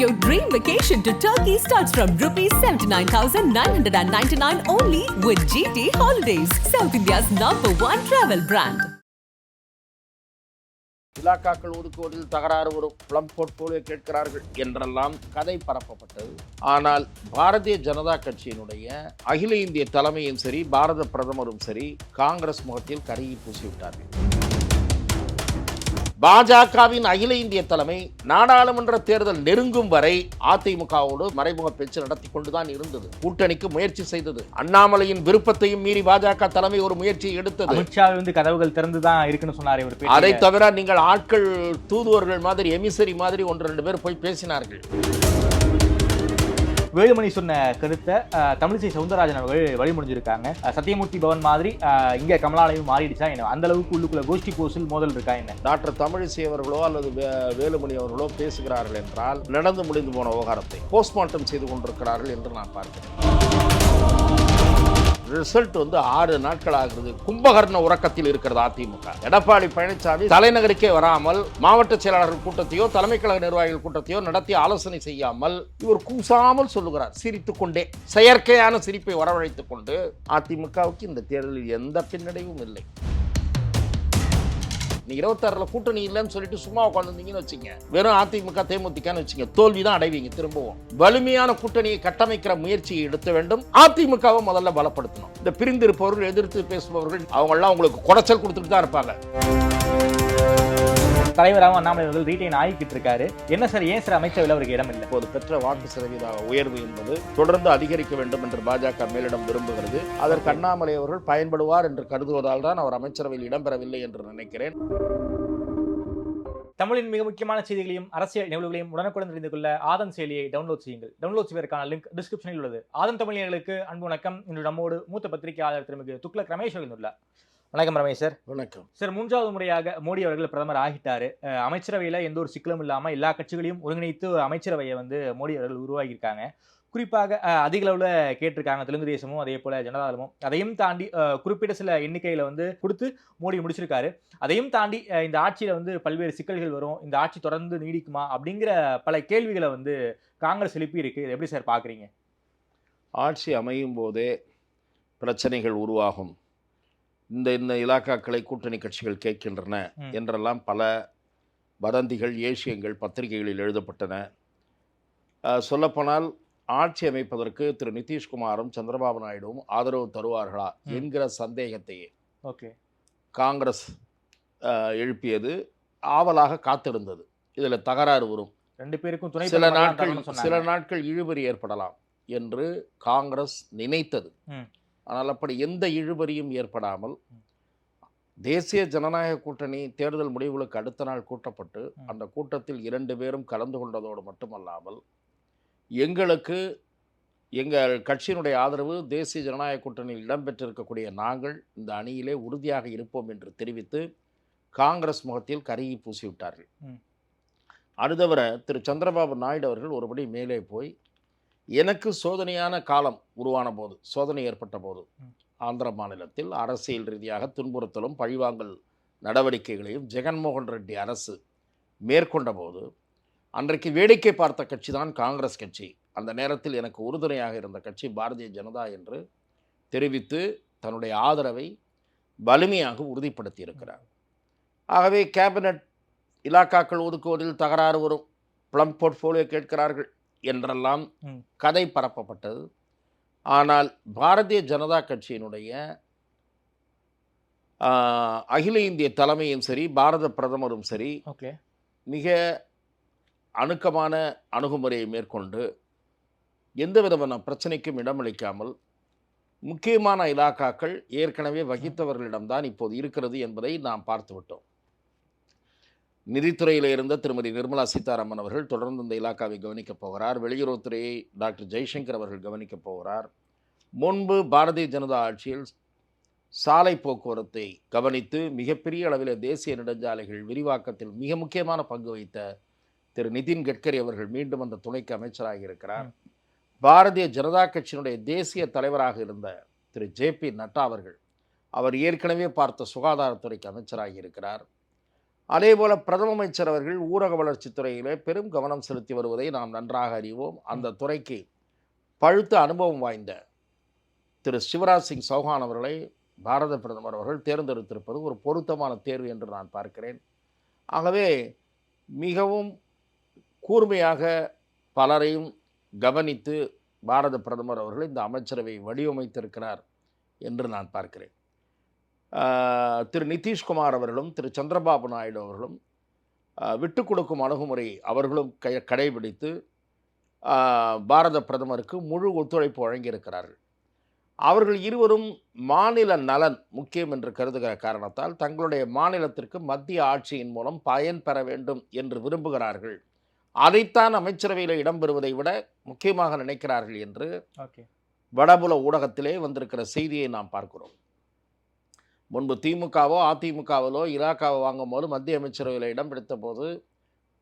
Your dream vacation to Turkey starts from rupees 79,999 only with GT Holidays, South India's number one travel brand. இலாக்காக்கள் ஒதுக்குவதில் தகராறு ஒரு PM portfolio கேட்கிறார்கள் என்றெல்லாம் கதை பரப்பப்பட்டது. ஆனால் பாரதிய ஜனதா கட்சியினுடைய அகில இந்திய தலைமையும் சரி பாரத பிரதமரும் சரி காங்கிரஸ் முகத்தில் கருகி பூசிவிட்டார்கள். பாஜகவின் அகில இந்திய தலைமை நாடாளுமன்ற தேர்தல் நெருங்கும் வரை அதிமுகவோடு மறைமுக பேச்சு நடத்தி கொண்டுதான் இருந்தது. கூட்டணிக்கு முயற்சி செய்தது. அண்ணாமலையின் விருப்பத்தையும் மீறி பாஜக தலைமை ஒரு முயற்சியை எடுத்தது. அமித்ஷா வந்து கதவுகள் திறந்து தான் இருக்குன்னு சொன்னார் பேட்டியில. அதை தவிர நீங்கள் ஆட்கள் தூதுவர்கள் மாதிரி எமிசரி மாதிரி ஒன்று ரெண்டு பேர் போய் பேசினார்கள். வேலுமணி சொன்ன கருத்தை தமிழிசை சவுந்தரராஜன் அவர்கள் வழிமுடிஞ்சிருக்காங்க. சத்தியமூர்த்தி பவன் மாதிரி இங்கே இங்க கமலாலயம் மாறிடுச்சா என்ன? அந்த அளவுக்கு உள்ளுக்குள்ள கோஷ்டி கோசில் மோதல் இருக்கா என்ன? டாக்டர் தமிழிசை அவர்களோ அல்லது வேலுமணி அவர்களோ பேசுகிறார்கள் என்றால் நடந்து முடிந்து போன விவகாரத்தை போஸ்ட்மார்ட்டம் செய்து கொண்டிருக்கிறார்கள் என்று நான் பார்க்கிறேன். ரிசல்ட் வந்து ஆறு நாட்கள் ஆகிறது கும்பகர்ண உறக்கத்தில் இருக்கிறது அதிமுக. எடப்பாடி பழனிசாமி தலைநகருக்கே வராமல் மாவட்ட செயலாளர்கள் கூட்டத்தையோ தலைமை கழக நிர்வாகிகள் கூட்டத்தையோ நடத்தி ஆலோசனை செய்யாமல் இவர் கூசாமல் சொல்லுகிறார். சிரித்துக் கொண்டே செயற்கையான சிரிப்பை வரவழைத்துக் கொண்டு அதிமுகவுக்கு இந்த தேர்தலில் எந்த பின்னடைவும் இல்லை. நீ இருபத்தாறுல கூட்டணி இல்லைன்னு சொல்லிட்டு சும்மா உட்காந்துருந்தீங்கன்னு வச்சுங்க. வெறும் அதிமுக தேமுதிகன்னு வச்சுங்க. தோல்வி தான் அடைவீங்க திரும்பவும். வலிமையான கூட்டணியை கட்டமைக்கிற முயற்சியை எடுத்த வேண்டும். அதிமுகவை முதல்ல பலப்படுத்தணும். இந்த பிரிந்திருப்பவர்கள் எதிர்த்து பேசுபவர்கள் அவங்கெல்லாம் உங்களுக்கு குடைச்சல் கொடுத்துட்டு தான் இருப்பாங்க. தலைவராகவும் அண்ணாமலை அவர்கள் ரீட்டைன் ஆகிக்கிட்டு இருக்காரு என்ன சார் ஏன் சார் அமைச்சரவையில் அவருக்கு இடம் இல்லை இப்போது பெற்ற வாக்கு சதவீத உயர்வு என்பது தொடர்ந்து அதிகரிக்க வேண்டும் என்று பாஜக மேலிடம் விரும்புகிறது. அதற்கு அண்ணாமலை அவர்கள் பயன்படுவார் என்று கருதுவதால் தான் அவர் அமைச்சரவையில் இடம்பெறவில்லை என்று நினைக்கிறேன். தமிழின் மிக முக்கியமான செய்திகளையும் அரசியல் நிகழ்வுகளையும் உடனுக்குடன் தெரிந்து கொள்ள ஆதன் செயலியை டவுன்லோட் செய்யுங்கள். டவுன்லோட் செய்வதற்கான லிங்க் டிஸ்கிரிப்ஷனில் உள்ளது. ஆதன் தமிழியர்களுக்கு அன்பு வணக்கம். இன்று நம்மோடு மூத்த பத்திரிகையாளர் திருமிகு துக்ளக் ரமேஷ் உள்ளார். வணக்கம் ரமேஷ் சார். வணக்கம். சார் மூன்றாவது முறையாக மோடி அவர்கள் பிரதமர் ஆகிட்டாரு. அமைச்சரவையில எந்த ஒரு சிக்கலும் இல்லாம எல்லா கட்சிகளையும் ஒருங்கிணைத்து அமைச்சரவையை வந்து மோடி அவர்கள் உருவாகியிருக்காங்க குறிப்பாக அதிக அளவுல கேட்டிருக்காங்க தெலுங்கு தேசமும் அதே போல ஜனதாதளமும் அதையும் தாண்டி குறிப்பிட்ட சில எண்ணிக்கையில வந்து கொடுத்து மோடி முடிச்சிருக்காரு. அதையும் தாண்டி இந்த ஆட்சியில வந்து பல்வேறு சிக்கல்கள் வரும். இந்த ஆட்சி தொடர்ந்து நீடிக்குமா அப்படிங்கிற பல கேள்விகளை வந்து காங்கிரஸ் எழுப்பி இருக்கு இதை எப்படி சார் பாக்குறீங்க? ஆட்சி அமையும் போதே பிரச்சனைகள் உருவாகும். இந்த இந்த இலாக்காக்களை கூட்டணி கட்சிகள் கேட்கின்றன. என்றெல்லாம் பல வதந்திகள் ஏசியங்கள் பத்திரிகைகளில் எழுதப்பட்டன சொல்லப்போனால் ஆட்சி அமைப்பதற்கு திரு நிதிஷ்குமாரும் சந்திரபாபு நாயுடுவும் ஆதரவு தருவார்களா. என்கிற சந்தேகத்தையே ஓகே காங்கிரஸ் எழுப்பியது ஆவலாக காத்திருந்தது இதில் தகராறு வரும் ரெண்டு பேருக்கும் துணை சில நாட்கள் சில. நாட்கள் இழுபறி ஏற்படலாம் என்று காங்கிரஸ் நினைத்தது. ஆனால் அப்படி எந்த இழுபறியும் ஏற்படாமல் தேசிய ஜனநாயக கூட்டணி தேர்தல் முடிவுகளுக்கு அடுத்த நாள் கூட்டப்பட்டு. அந்த கூட்டத்தில் இரண்டு பேரும் கலந்து கொண்டதோடு மட்டுமல்லாமல் எங்களுக்கு எங்கள் கட்சியினுடைய ஆதரவு தேசிய ஜனநாயக கூட்டணியில் இடம்பெற்றிருக்கக்கூடிய நாங்கள் இந்த அணியிலே உறுதியாக இருப்போம் என்று தெரிவித்து காங்கிரஸ் முகத்தில் கருகி பூசிவிட்டார்கள். அது தவிர திரு சந்திரபாபு நாயுடு அவர்கள் ஒருபடி மேலே போய் எனக்கு சோதனையான காலம் உருவான போது சோதனை ஏற்பட்ட போது. ஆந்திர மாநிலத்தில் அரசியல் ரீதியாக துன்புறுத்தலும் பழிவாங்கல் நடவடிக்கைகளையும் ஜெகன்மோகன் ரெட்டி அரசு மேற்கொண்ட போது அன்றைக்கு வேடிக்கை பார்த்த கட்சி தான் காங்கிரஸ் கட்சி. அந்த நேரத்தில் எனக்கு உறுதுணையாக இருந்த கட்சி பாரதிய ஜனதா என்று தெரிவித்து தன்னுடைய ஆதரவை வலிமையாக உறுதிப்படுத்தி இருக்கிறார் ஆகவே கேபினட் இலாக்காக்கள் ஒதுக்குவதில் தகராறு வரும். பிளம் போர்ட்ஃபோலியோ கேட்கிறார்கள். என்றெல்லாம். கதை பரப்பப்பட்டது. ஆனால் பாரதிய ஜனதா கட்சியினுடைய அகில இந்திய தலைமையும் சரி பாரத பிரதமரும் சரி ஓகே. மிக அணுக்கமான அணுகுமுறையை மேற்கொண்டு எந்த விதமான பிரச்சனைக்கும் இடமளிக்காமல் முக்கியமான இலாக்காக்கள் ஏற்கனவே வகித்தவர்களிடம்தான் இப்போது இருக்கிறது என்பதை நாம் பார்த்துவிட்டோம். நிதித்துறையில் இருந்த திருமதி நிர்மலா சீதாராமன் அவர்கள் தொடர்ந்து இந்த இலாக்காவை கவனிக்கப் போகிறார். வெளியுறவுத்துறையை டாக்டர் ஜெய்சங்கர் அவர்கள் கவனிக்கப் போகிறார். முன்பு பாரதிய ஜனதா ஆட்சியில் சாலை போக்குவரத்தை கவனித்து மிகப்பெரிய அளவில் தேசிய நெடுஞ்சாலைகள் விரிவாக்கத்தில் மிக முக்கியமான பங்கு வகித்த திரு நிதின் கட்கரி அவர்கள் மீண்டும் அந்த துணைக்கு அமைச்சராக இருக்கிறார். பாரதிய ஜனதா கட்சியினுடைய தேசிய தலைவராக இருந்த திரு ஜே பி நட்டா அவர்கள் அவர் ஏற்கனவே பார்த்த சுகாதாரத்துறைக்கு அமைச்சராகி இருக்கிறார். அதே போல பிரதம அமைச்சர் அவர்கள் ஊரக வளர்ச்சித் துறையிலே பெரும் கவனம் செலுத்தி வருவதை நாம் நன்றாக அறிவோம். அந்த துறைக்கு பழுத்த அனுபவம் வாய்ந்த திரு. சிவராஜ் சிங் சௌஹான் அவர்களை பாரத பிரதமர் அவர்கள் தேர்ந்தெடுத்திருப்பது ஒரு பொருத்தமான தேர்வு என்று நான் பார்க்கிறேன். ஆகவே மிகவும் கூர்மையாக பலரையும் கவனித்து பாரத பிரதமர் அவர்கள் இந்த அமைச்சரவை வடிவமைத்திருக்கிறார் என்று நான் பார்க்கிறேன். திரு நிதிஷ்குமார் அவர்களும் திரு சந்திரபாபு நாயுடு அவர்களும் விட்டு கொடுக்கும் அணுகுமுறை அவர்களும் கை கடைபிடித்து பாரத பிரதமருக்கு முழு ஒத்துழைப்பு வழங்கியிருக்கிறார்கள். அவர்கள் இருவரும் மாநில நலன் முக்கியம் என்று கருதுகிற காரணத்தால் தங்களுடைய மாநிலத்திற்கு மத்திய ஆட்சியின் மூலம் பயன் பெற வேண்டும் என்று விரும்புகிறார்கள். அதைத்தான் அமைச்சரவையில் இடம்பெறுவதை விட முக்கியமாக நினைக்கிறார்கள் என்று வடபுல ஊடகத்திலே வந்திருக்கிற செய்தியை நாம் பார்க்கிறோம். முன்பு திமுகவோ அதிமுகவிலோ இலாக்காவை வாங்கும் போது மத்திய அமைச்சரவையில் இடம் பிடித்த போது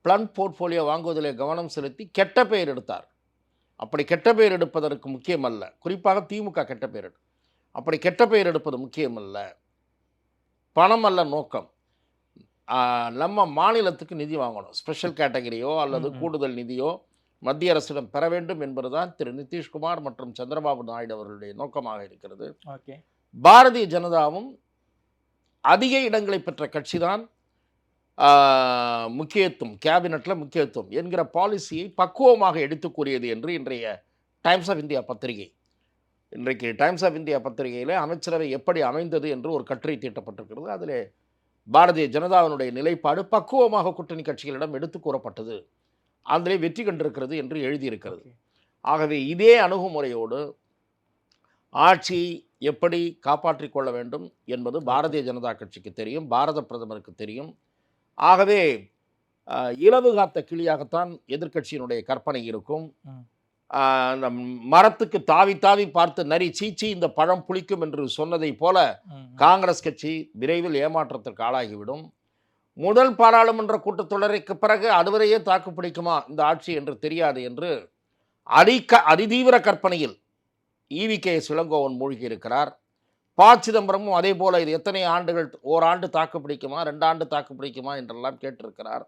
பிளன் போர்ட்ஃபோலியோ வாங்குவதிலே கவனம் செலுத்தி கெட்ட பெயர் எடுத்தார். அப்படி கெட்ட பெயர் எடுப்பதற்கு முக்கியமல்ல. குறிப்பாக திமுக கெட்ட பெயர் அப்படி கெட்ட பெயர் எடுப்பது முக்கியமல்ல. பணம் அல்ல நோக்கம். நம்ம மாநிலத்துக்கு நிதி வாங்கணும். ஸ்பெஷல் கேட்டகரியோ அல்லது. கூடுதல் நிதியோ மத்திய அரசிடம் பெற வேண்டும் என்பதுதான் திரு நிதிஷ்குமார் மற்றும் சந்திரபாபு நாயுடு அவர்களுடைய நோக்கமாக இருக்கிறது. ஓகே. பாரதிய ஜனதாவும் அதிக இடங்களை பெற்ற கட்சிதான் முக்கியத்துவம் கேபினெட்டில் முக்கியத்துவம் என்கிற பாலிசியை பக்குவமாக எடுத்து கூறியது என்று இன்றைய டைம்ஸ் ஆஃப் இந்தியா பத்திரிகை. இன்றைக்கு டைம்ஸ் ஆஃப் இந்தியா பத்திரிகையில் அமைச்சரவை எப்படி அமைந்தது என்று ஒரு கட்டுரை தீட்டப்பட்டிருக்கிறது. அதில் பாரதிய ஜனதாவினுடைய நிலைப்பாடு பக்குவமாக கூட்டணி கட்சிகளிடம் எடுத்து கூறப்பட்டது. அதிலே வெற்றி கண்டிருக்கிறது என்று எழுதியிருக்கிறது. ஆகவே இதே அணுகுமுறையோடு ஆட்சி எப்படி காப்பாற்றிக் கொள்ள வேண்டும் என்பது பாரதிய ஜனதா கட்சிக்கு தெரியும் பாரத பிரதமருக்கு தெரியும். ஆகவே இலவு காத்த கிளியாகத்தான் எதிர்க்கட்சியினுடைய கற்பனை இருக்கும். அந்த மரத்துக்கு தாவி தாவி பார்த்து நரி சீச்சி இந்த பழம் புளிக்கும் என்று சொன்னதை போல. காங்கிரஸ் கட்சி விரைவில் ஏமாற்றத்திற்கு ஆளாகிவிடும். முதல் பாராளுமன்ற கூட்டத்தொடருக்கு பிறகு அதுவரையே தாக்கு பிடிக்குமா? இந்த ஆட்சி என்று தெரியாது என்று அதிக அதிதீவிர கற்பனையில் ஈவி கே. இளங்கோவன் மூழ்கி இருக்கிறார் ப. சிதம்பரமும் அதே போல் இது எத்தனை ஆண்டுகள் ஓராண்டு தாக்கு பிடிக்குமா ரெண்டாண்டு தாக்கு பிடிக்குமா என்றெல்லாம் கேட்டிருக்கிறார்.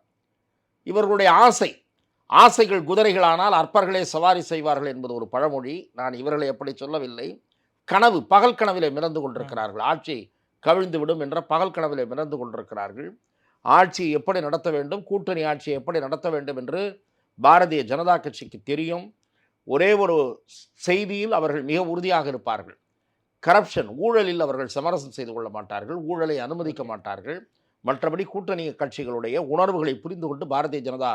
இவர்களுடைய ஆசை ஆசைகள் குதிரைகளானால் அற்பர்களே சவாரி செய்வார்கள் என்பது ஒரு பழமொழி. நான் இவர்களை எப்படி சொல்லவில்லை. கனவு பகல் கனவிலே மிதந்து கொண்டிருக்கிறார்கள். ஆட்சி கவிழ்ந்து விடும் என்ற பகல் கனவிலே மிதந்து கொண்டிருக்கிறார்கள். ஆட்சி எப்படி நடத்த வேண்டும் கூட்டணி ஆட்சியை எப்படி நடத்த வேண்டும் என்று பாரதிய ஜனதா கட்சிக்கு தெரியும். ஒரே ஒரு செய்தியில் அவர்கள் மிக உறுதியாக இருப்பார்கள். கரப்ஷன் ஊழலில் அவர்கள் சமரசம் செய்து கொள்ள மாட்டார்கள் ஊழலை அனுமதிக்க மாட்டார்கள். மற்றபடி கூட்டணி கட்சிகளுடைய உணர்வுகளை புரிந்து கொண்டு பாரதிய ஜனதா.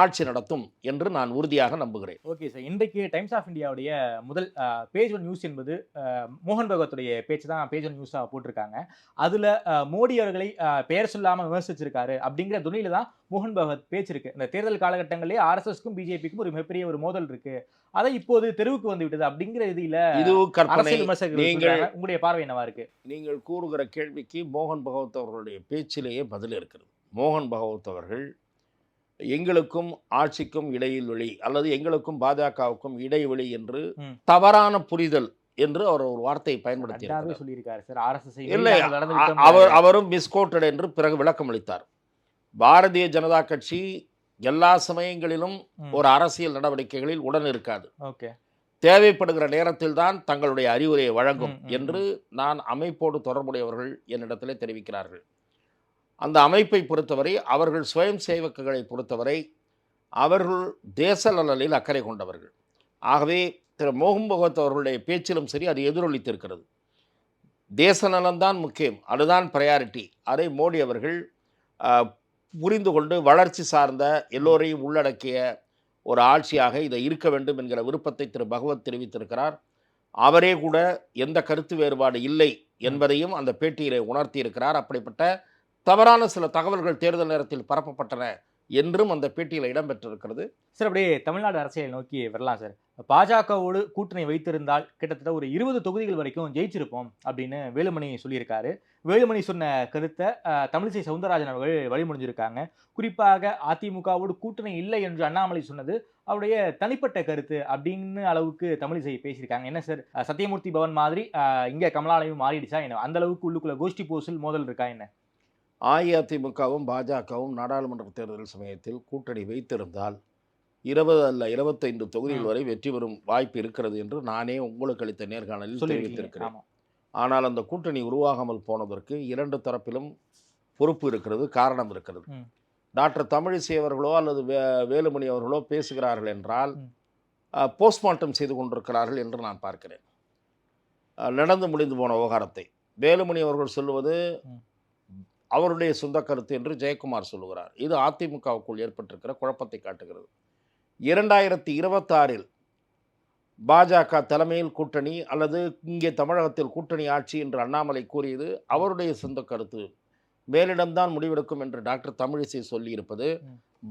ஆட்சி நடத்தும் என்று நான் உறுதியாக நம்புகிறேன். ஓகே சார் இன்றைக்கு டைம்ஸ் ஆஃப் இந்தியாவுடைய முதல் பேஜ் ஒன் நியூஸ் என்பது மோகன் பகவத்துடைய பேச்சு தான் பேஜ் ஒன் நியூஸாக போட்டிருக்காங்க. அதில் மோடி அவர்களை பெயர் சொல்லாமல் விமர்சிச்சிருக்காரு அப்படிங்கிற துணியில தான் மோகன் பகவத் பேச்சு இருக்கு. இந்த தேர்தல் காலகட்டங்களிலே ஆர்எஸ்எஸ்க்கும் பிஜேபிக்கும் ஒரு மிகப்பெரிய ஒரு மோதல் இருக்கு. அதை இப்போது தெருவுக்கு வந்து விட்டது அப்படிங்கிற இதில் இதுவும் கற்பனை. நீங்கள். உங்களுடைய பார்வை என்னவா இருக்கு? நீங்கள் கூறுகிற கேள்விக்கு மோகன் பகவத் அவர்களுடைய பேச்சிலேயே பதில் இருக்கிறது. மோகன் பகவத் அவர்கள் எங்களுக்கும் ஆட்சிக்கும் இடைவெளி அல்லது எங்களுக்கும் பாஜகவுக்கும் இடைவெளி என்று. தவறான புரிதல் என்று அவர் ஒரு வார்த்தையை பயன்படுத்தி சொல்லியிருக்காரு சார். ஆர்எஸ்எஸ் இல்லை அ- அவர் அவரும் மிஸ்கோட்டட் என்று பிறகு விளக்கம் அளித்தார் பாரதிய ஜனதா கட்சி எல்லா சமயங்களிலும். ஒரு அரசியல் நடவடிக்கைகளில் உடன் இருக்காது. தேவைப்படுகிற நேரத்தில் தான் தங்களுடைய அறிவுரையை வழங்கும் என்று நான் அமைப்போடு தொடர்புடையவர்கள் என்னிடத்திலே தெரிவிக்கிறார்கள். அந்த அமைப்பை பொறுத்தவரை அவர்கள் சுயம் சேவக்குகளை பொறுத்தவரை அவர்கள் தேச நலனில் அக்கறை கொண்டவர்கள். ஆகவே திரு மோகன் பகவத் அவர்களுடைய பேச்சிலும் சரி அது எதிரொலித்திருக்கிறது. தேச நலன்தான் முக்கியம் அதுதான் ப்ரையாரிட்டி அதை மோடி அவர்கள் புரிந்து கொண்டு வளர்ச்சி சார்ந்த எல்லோரையும் உள்ளடக்கிய ஒரு ஆட்சியாக இதை இருக்க வேண்டும் என்கிற விருப்பத்தை திரு பகவத் தெரிவித்திருக்கிறார். அவரே கூட எந்த கருத்து வேறுபாடு இல்லை என்பதையும் அந்த பேட்டியிலே உணர்த்தியிருக்கிறார். அப்படிப்பட்ட தவறான சில தகவல்கள் தேர்தல் நேரத்தில் பரப்பப்பட்டன. என்றும் அந்த பேட்டியில் இடம்பெற்றிருக்கிறது. சார் அப்படியே தமிழ்நாடு அரசியலை நோக்கி வரலாம் சார். பாஜகவோடு கூட்டணி வைத்திருந்தால் கிட்டத்தட்ட ஒரு இருபது தொகுதிகள் வரைக்கும் ஜெயிச்சிருப்போம் அப்படின்னு வேலுமணி சொல்லியிருக்காரு. வேலுமணி சொன்ன கருத்தை தமிழிசை சவுந்தரராஜன் அவர்கள் வழிமுடிஞ்சிருக்காங்க. குறிப்பாக அதிமுகவோடு கூட்டணி இல்லை என்று அண்ணாமலை சொன்னது அவருடைய தனிப்பட்ட கருத்து அப்படின்னு அளவுக்கு தமிழிசை பேசியிருக்காங்க. என்ன சார்? சத்தியமூர்த்தி பவன் மாதிரி இங்கே கமலாலயம் மாறிடுச்சா என்ன? அந்த அளவுக்கு உள்ளுக்குள்ள கோஷ்டி போஸில் மோதல் இருக்கா என்ன? அஇஅதிமுகவும் பாஜகவும் நாடாளுமன்ற தேர்தல் சமயத்தில் கூட்டணி வைத்திருந்தால் இருபது அல்ல இருபத்தைந்து தொகுதிகள். வரை வெற்றி பெறும் வாய்ப்பு இருக்கிறது என்று நானே உங்களுக்கு அளித்த நேர்காணலில் தெரிவித்திருக்கிறேன் ஆனால் அந்த கூட்டணி உருவாகாமல் போனதற்கு இரண்டு தரப்பிலும் பொறுப்பு இருக்கிறது காரணம் இருக்கிறது. டாக்டர் தமிழிசை அவர்களோ அல்லது வே வேலுமணி அவர்களோ பேசுகிறார்கள் என்றால். போஸ்ட்மார்ட்டம் செய்து கொண்டிருக்கிறார்கள் என்று நான் பார்க்கிறேன் நடந்து முடிந்து போன விவகாரத்தை வேலுமணி அவர்கள் சொல்லுவது ம். அவருடைய சொந்த கருத்து என்று ஜெயக்குமார் சொல்லுகிறார். இது அதிமுகவுக்குள் ஏற்பட்டிருக்கிற குழப்பத்தை காட்டுகிறது. இரண்டாயிரத்தி இருபத்தாறில் பாஜக தலைமையில் கூட்டணி அல்லது இங்கே தமிழகத்தில் கூட்டணி ஆட்சி என்று அண்ணாமலை கூறியது அவருடைய சொந்த கருத்து. மேலிடம்தான் முடிவெடுக்கும் என்று டாக்டர் தமிழிசை சொல்லியிருப்பது.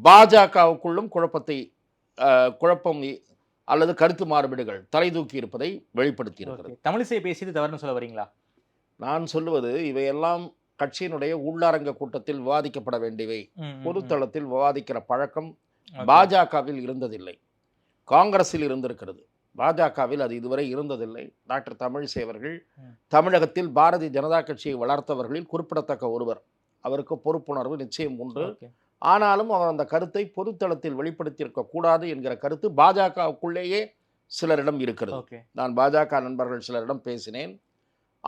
பாஜகவுக்குள்ளும் குழப்பத்தை குழப்பம் அல்லது கருத்து மாறுபாடுகள் தலை தூக்கி இருப்பதை வெளிப்படுத்தி இருக்கிறது தமிழிசை பேசியது தவறுன்னு சொல்ல வரீங்களா? நான் சொல்லுவது இவையெல்லாம் கட்சியினுடைய உள்ளரங்க கூட்டத்தில் விவாதிக்கப்பட வேண்டியவை. பொதுத்தளத்தில் விவாதிக்கிற பழக்கம். பாஜகவில் இருந்ததில்லை. காங்கிரஸில் இருந்திருக்கிறது. பாஜகவில் அது இதுவரை இருந்ததில்லை. டாக்டர் தமிழிசை அவர்கள். தமிழகத்தில் பாரதிய ஜனதா கட்சியை வளர்த்தவர்களில் குறிப்பிடத்தக்க ஒருவர். அவருக்கு பொறுப்புணர்வு நிச்சயம் உண்டு. ஆனாலும் அவர் அந்த கருத்தை பொதுத்தளத்தில் வெளிப்படுத்தியிருக்க கூடாது என்கிற கருத்து பாஜகவுக்குள்ளேயே சிலரிடம் இருக்கிறது. நான் பாஜக நண்பர்கள் சிலரிடம் பேசினேன்.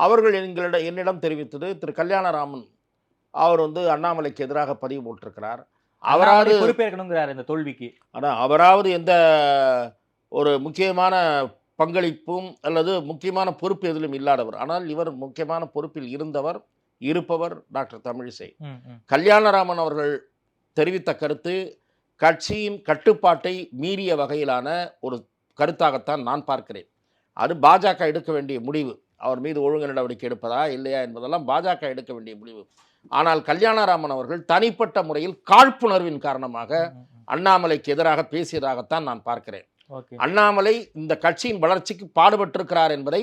அவர்கள் எங்களிடம் என்னிடம் தெரிவித்தது திரு. கல்யாணராமன். அவர் வந்து அண்ணாமலைக்கு எதிராக பதிவு போட்டிருக்கிறார். அவராவது பொறுப்பேற்கணுங்கிறாரு இந்த தோல்விக்கு. ஆனால் அவராவது எந்த ஒரு முக்கியமான பங்களிப்பும் அல்லது முக்கியமான பொறுப்பு எதிலும் இல்லாதவர். ஆனால் இவர் முக்கியமான பொறுப்பில் இருந்தவர் இருப்பவர் டாக்டர் தமிழிசை. கல்யாணராமன் அவர்கள் தெரிவித்த கருத்து கட்சியின் கட்டுப்பாட்டை மீறிய வகையிலான ஒரு கருத்தாகத்தான் நான் பார்க்கிறேன். அது பாஜக எடுக்க வேண்டிய முடிவு. அவர் மீது ஒழுங்கு நடவடிக்கை எடுப்பதா இல்லையா என்பதெல்லாம் பாஜக எடுக்க வேண்டிய முடிவு. ஆனால் கல்யாணராமன் அவர்கள் தனிப்பட்ட முறையில் காழ்ப்புணர்வின் காரணமாக. அண்ணாமலைக்கு எதிராக பேசியதாகத்தான் நான் பார்க்கிறேன். அண்ணாமலை இந்த கட்சியின் வளர்ச்சிக்கு பாடுபட்டிருக்கிறார் என்பதை.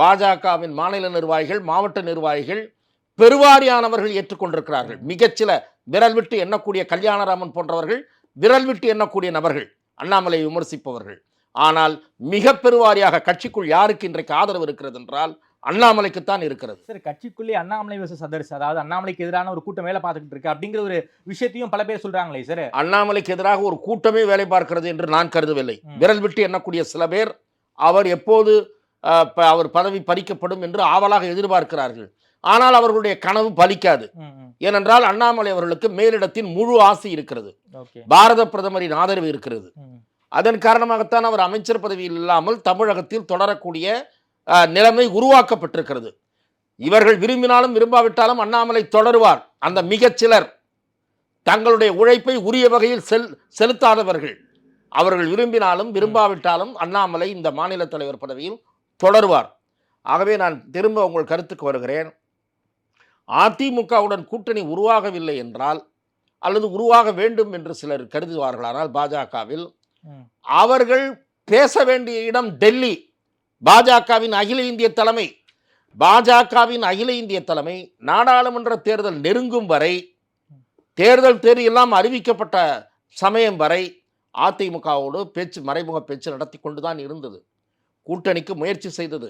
பாஜகவின் மாநில நிர்வாகிகள் மாவட்ட நிர்வாகிகள் பெருவாரியானவர்கள் ஏற்றுக்கொண்டிருக்கிறார்கள். மிகச்சில விரல் விட்டு எண்ணக்கூடிய கல்யாணராமன் போன்றவர்கள் விரல் விட்டு எண்ணக்கூடிய நபர்கள் அண்ணாமலை விமர்சிப்பவர்கள். ஆனால் மிக பெருவாரியாக கட்சிக்குள் யாருக்கு இன்றைக்கு ஆதரவு இருக்கிறது என்றால் அண்ணாமலைக்குத்தான் இருக்கிறது. சார் கட்சிக்குள்ளே அண்ணாமலை versus others அதாவது அண்ணாமலைக்கு எதிரான ஒரு கூட்டம் வேலை பார்த்துக்கிட்டு இருக்கு அப்படிங்கிற ஒரு விஷயத்தையும் பல பேர் சொல்றாங்களே சார். அண்ணாமலைக்கு எதிராக ஒரு கூட்டமே வேலை பார்க்கிறது என்று நான் கருதவில்லை. விரல் விட்டு எண்ணக்கூடிய சில பேர் அவர் எப்போது அவர் பதவி பறிக்கப்படும் என்று ஆவலாக எதிர்பார்க்கிறார்கள். ஆனால் அவர்களுடைய கனவு பலிக்காது. ஏனென்றால் அண்ணாமலை அவர்களுக்கு மேலிடத்தின் முழு ஆசை இருக்கிறது. பாரத பிரதமரின் ஆதரவு இருக்கிறது. அதன் காரணமாகத்தான் அவர் அமைச்சர் பதவியில் இல்லாமல் தமிழகத்தில் தொடரக்கூடிய நிலைமை உருவாக்கப்பட்டிருக்கிறது. இவர்கள் விரும்பினாலும் விரும்பாவிட்டாலும் அண்ணாமலை தொடருவார். அந்த மிகச்சிலர் தங்களுடைய உழைப்பை உரிய வகையில் செல் செலுத்தாதவர்கள். அவர்கள் விரும்பினாலும் விரும்பாவிட்டாலும் அண்ணாமலை இந்த மாநில தலைவர் பதவியில் தொடருவார். ஆகவே நான் திரும்ப உங்கள் கருத்துக்கு வருகிறேன். அதிமுகவுடன் கூட்டணி உருவாகவில்லை என்றால் அல்லது உருவாக வேண்டும் என்று சிலர் கருதுவார்களானால் பாஜகவில் அவர்கள் பேச வேண்டிய இடம் டெல்லி. பாஜகவின் அகில இந்திய தலைமை. பாஜகவின் அகில இந்திய தலைமை நாடாளுமன்ற தேர்தல் நெருங்கும் வரை தேர்தல் தேதி எல்லாம் அறிவிக்கப்பட்ட சமயம் வரை அதிமுகவோடு பேச்சு மறைமுக பேச்சு நடத்தி கொண்டு தான் இருந்தது. கூட்டணிக்கு முயற்சி செய்தது.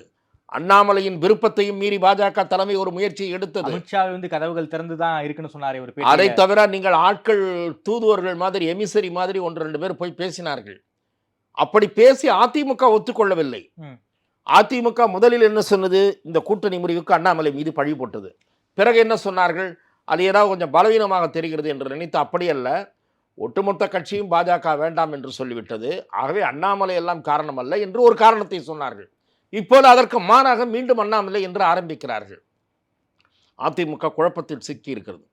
அண்ணாமலையின் விருப்பத்தையும் மீறி பாஜக தலைமை ஒரு முயற்சியை எடுத்தது. அமித்ஷா வந்து கதவுகள் திறந்து தான் இருக்குன்னு சொன்னாரே ஒரு அதை தவிர நீங்கள் ஆட்கள் தூதுவர்கள் மாதிரி எமிசரி மாதிரி ஒன்று ரெண்டு பேர் போய் பேசினார்கள். அப்படி பேசி அதிமுக ஒத்துக்கொள்ளவில்லை. அதிமுக முதலில் என்ன சொன்னது? இந்த கூட்டணி முறிவுக்கு அண்ணாமலை மீது பழி போட்டது. பிறகு என்ன சொன்னார்கள்? அது ஏதாவது கொஞ்சம் பலவீனமாக தெரிகிறது என்று நினைத்து அப்படி அல்ல ஒட்டுமொத்த கட்சியும் பாஜக வேண்டாம் என்று சொல்லிவிட்டது. ஆகவே அண்ணாமலை எல்லாம் காரணம் அல்ல என்று ஒரு காரணத்தை சொன்னார்கள். இப்போது அதற்கு மாறாக மீண்டும் அண்ணாமலை என்று ஆரம்பிக்கிறார்கள். அதிமுக குழப்பத்தில் சிக்கி இருக்கிறது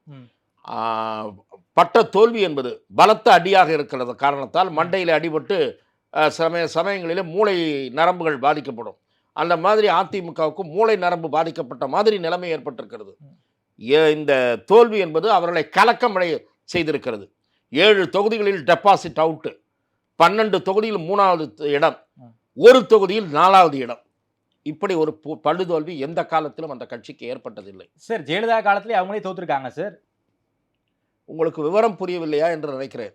பட்ட தோல்வி என்பது பலத்த அடியாக இருக்கிறது. காரணத்தால் மண்டையில் அடிபட்டு சமய சமயங்களிலே மூளை நரம்புகள் பாதிக்கப்படும். அந்த மாதிரி அதிமுகவுக்கு மூளை நரம்பு பாதிக்கப்பட்ட மாதிரி நிலைமை ஏற்பட்டிருக்கிறது. ஏ- இந்த தோல்வி என்பது அவர்களை கலக்கமடைய செய்திருக்கிறது. ஏழு தொகுதிகளில் டெபாசிட் அவுட்டு பன்னெண்டு தொகுதியில் மூணாவது இடம். ஒரு தொகுதியில் நாலாவது இடம். இப்படி ஒரு படுதோல்வி எந்த காலத்திலும் அந்த கட்சிக்கு ஏற்பட்டதில்லை. சார் ஜெயலலிதா காலத்திலே அவங்களே தோத்துருக்காங்க சார். உங்களுக்கு விவரம் புரியவில்லையா என்று நினைக்கிறேன்.